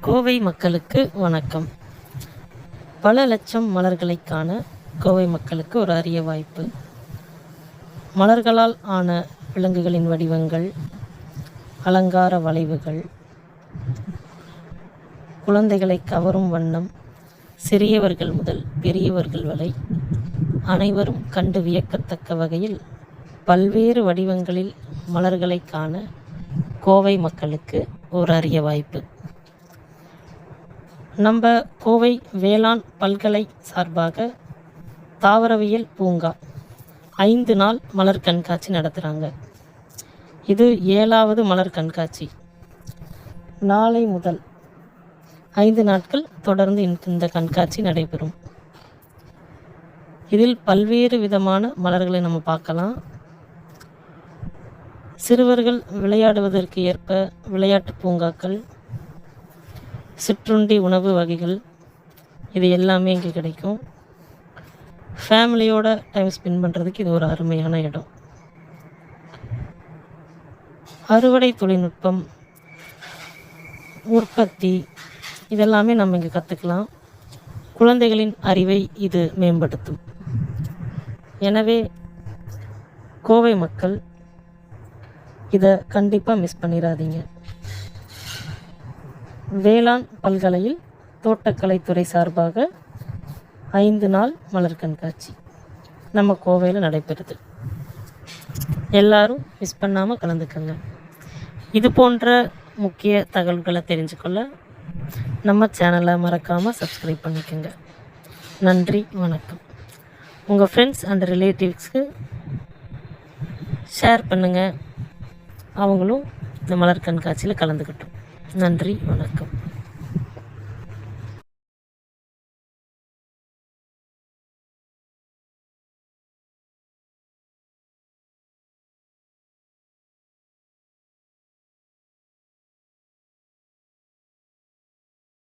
கோவை மக்களுக்கு வணக்கம். பல லட்சம் மலர்களை காண கோவை மக்களுக்கு ஒரு அரிய வாய்ப்பு. மலர்களால் ஆன விலங்குகளின் வடிவங்கள் அலங்கார வளைவுகள் குழந்தைகளை கவரும் வண்ணம் சிறியவர்கள் முதல் பெரியவர்கள் வரை அனைவரும் கண்டு வியக்கத்தக்க வகையில் பல்வேறு வடிவங்களில் மலர்களை காண கோவை மக்களுக்கு ஒரு அரிய வாய்ப்பு. நம்ம கோவை வேளாண் பல்கலை சார்பாக தாவரவியல் பூங்கா ஐந்து நாள் மலர் கண்காட்சி நடத்துகிறாங்க இது ஏழாவது மலர் கண்காட்சி. நாளை முதல் ஐந்து நாட்கள் தொடர்ந்து இந்த- இந்த கண்காட்சி நடைபெறும். இதில் பல்வேறு விதமான மலர்களை நம்ம பார்க்கலாம். சிறுவர்கள் விளையாடுவதற்கு ஏற்ப விளையாட்டு பூங்காக்கள் சிற்றுண்டி உணவு வகைகள் இது எல்லாமே இங்கே கிடைக்கும். ஃபேமிலியோட டைம் ஸ்பெண்ட் பண்ணுறதுக்கு இது ஒரு அருமையான இடம். அறுவடை தொழில்நுட்பம் உற்பத்தி இதெல்லாமே நம்ம இங்கே கற்றுக்கலாம் குழந்தைகளின் அறிவை இது மேம்படுத்தும். எனவே கோவை மக்கள் இதை கண்டிப்பாக மிஸ் பண்ணிடாதீங்க வேளாண் பல்கலையில் தோட்டக்கலைத்துறை சார்பாக ஐந்து நாள் மலர் கண்காட்சி நம்ம கோவையில் நடைபெறுது. எல்லாரும் மிஸ் பண்ணாமல் கலந்துக்கங்க. இது போன்ற முக்கிய தகவல்களை தெரிஞ்சுக்கொள்ள நம்ம சேனலை மறக்காமல் சப்ஸ்கிரைப் பண்ணிக்கோங்க. நன்றி வணக்கம். உங்கள் ஃப்ரெண்ட்ஸ் அண்ட் ரிலேட்டிவ்ஸ்க்கு ஷேர் பண்ணுங்கள் அவங்களும் இந்த மலர் கண்காட்சியில் கலந்துக்கிட்டோம். நன்றி வணக்கம்.